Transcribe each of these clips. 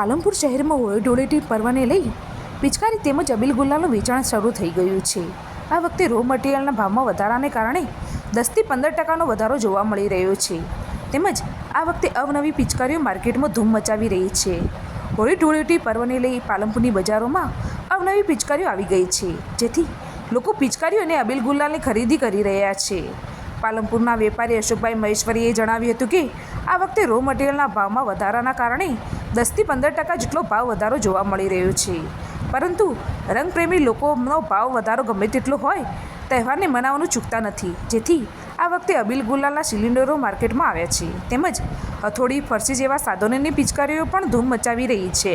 પાલનપુર શહેરમાં હોળી ધૂળેટી પર્વને લઈ પિચકારી તેમજ અબીલ ગુલાલનું વેચાણ શરૂ થઈ ગયું છે. આ વખતે રો મટીરિયલના ભાવમાં વધારાને કારણે દસથી પંદર ટકાનો વધારો જોવા મળી રહ્યો છે. તેમજ આ વખતે અવનવી પિચકારીઓ માર્કેટમાં ધૂમ મચાવી રહી છે. હોળી ધૂળેટી પર્વને લઈ પાલનપુરની બજારોમાં અવનવી પિચકારીઓ આવી ગઈ છે, જેથી લોકો પિચકારીઓ અને અબીલ ગુલ્લાની ખરીદી કરી રહ્યા છે. પાલનપુરના વેપારી અશોકભાઈ મહેશ્વરીએ જણાવ્યું હતું કે, આ વખતે રો મટીરિયલના ભાવમાં વધારાના કારણે દસથી પંદર ટકા જેટલો ભાવ વધારો જોવા મળી રહ્યો છે. પરંતુ રંગપ્રેમી લોકોનો ભાવ વધારો ગમે તેટલો હોય, તહેવારને મનાવવાનું ચૂકતા નથી. જેથી આ વખતે અબીલ ગુલાલના સિલિન્ડરો માર્કેટમાં આવ્યા છે. તેમજ હથોડી, ફરસી જેવા સાધનોની પિચકારીઓ પણ ધૂમ મચાવી રહી છે.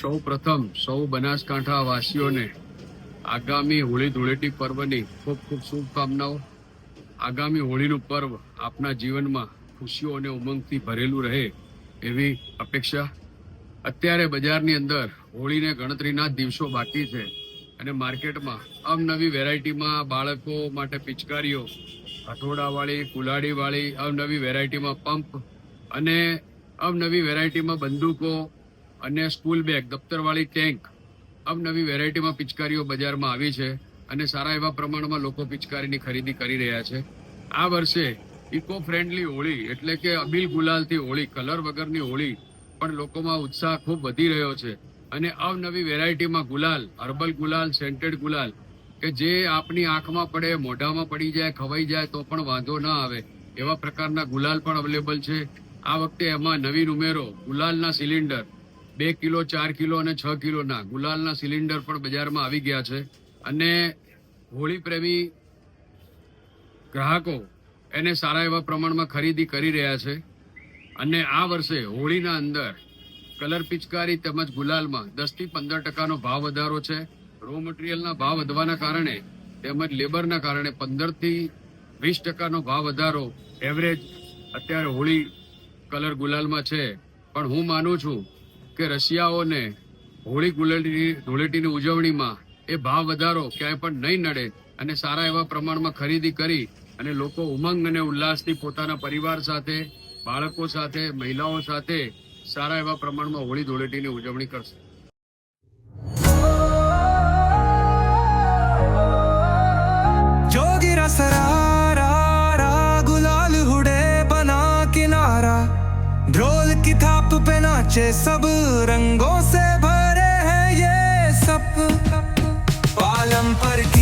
સૌ પ્રથમ સૌ બનાસકાંઠા વાસીઓને આગામી હોળી ધૂળેટી પર્વની ખૂબ ખૂબ શુભકામનાઓ. આગામી હોળીનું પર્વ આપના જીવનમાં ખુશીઓ અને ઉમંગથી ભરેલું રહે એવી અપેક્ષા. અત્યારે બજારની અંદર હોળીને ગણતરીના દિવસો બાકી છે અને માર્કેટમાં અવનવી વેરાયટીમાં બાળકો માટે પિચકારીઓ, હથોડાવાળી, કુલાડીવાળી અવનવી વેરાયટીમાં પંપ અને અવનવી વેરાયટીમાં બંદૂકો અને સ્કૂલ બેગ, દફતરવાળી ટેન્ક અવનવી વેરાયટીમાં પિચકારીઓ બજારમાં આવી છે અને સારા એવા પ્રમાણમાં લોકો પિચકારીની ખરીદી કરી રહ્યા છે. આ વર્ષે ઇકો ફ્રેન્ડલી હોળી, એટલે કે અબીલ ગુલાલથી હોળી, કલર વગરની હોળી, પણ લોકોમાં ઉત્સાહ ખૂબ વધી રહ્યો છે. અને અવનવી વેરાયટીમાં ગુલાલ, હર્બલ ગુલાલ, સેન્ટેડ ગુલાલ, કે જે આપની આંખમાં પડે, મોઢામાં પડી જાય, ખવાઈ જાય, તો પણ વાંધો ન આવે. એવા પ્રકારના ગુલાલ પણ અવેલેબલ છે. આ વખતે એમાં નવીન ઉમેરો, ગુલાલના સિલિન્ડર. બે કિલો, ચાર કિલો અને છ કિલોના ગુલાલના સિલિન્ડર પણ બજારમાં આવી ગયા છે. અને હોળી પ્રેમી ગ્રાહકો એને સારા એવા પ્રમાણમાં ખરીદી કરી રહ્યા છે. અને આ વર્ષે હોળીના અંદર કલર પિચકારી તેમજ ગુલાલમાં દસથી પંદર ટકાનો ભાવ વધારો છે. રો મટીરિયલના ભાવ વધવાના કારણે તેમજ લેબરના કારણે પંદરથી વીસ ટકાનો ભાવ વધારો એવરેજ અત્યારે હોળી કલર ગુલાલમાં છે. પણ હું માનું છું કે રશિયાઓને હોળી ગુલાલની ધૂળેટીની ઉજવણીમાં એ ભાવ વધારો ક્યાંય પણ નહીં નડે અને સારા એવા પ્રમાણમાં ખરીદી કરી અને લોકો ઉમંગ અને ઉલ્લાસથી પોતાના પરિવાર સાથે, બાળકો સાથે, મહિલાઓ સાથે સારા એવા પ્રમાણમાં હોળી ધૂળેટીની ઉજવણી કરશે. नाचे सब रंगों से भरे हैं ये सब पालम पर की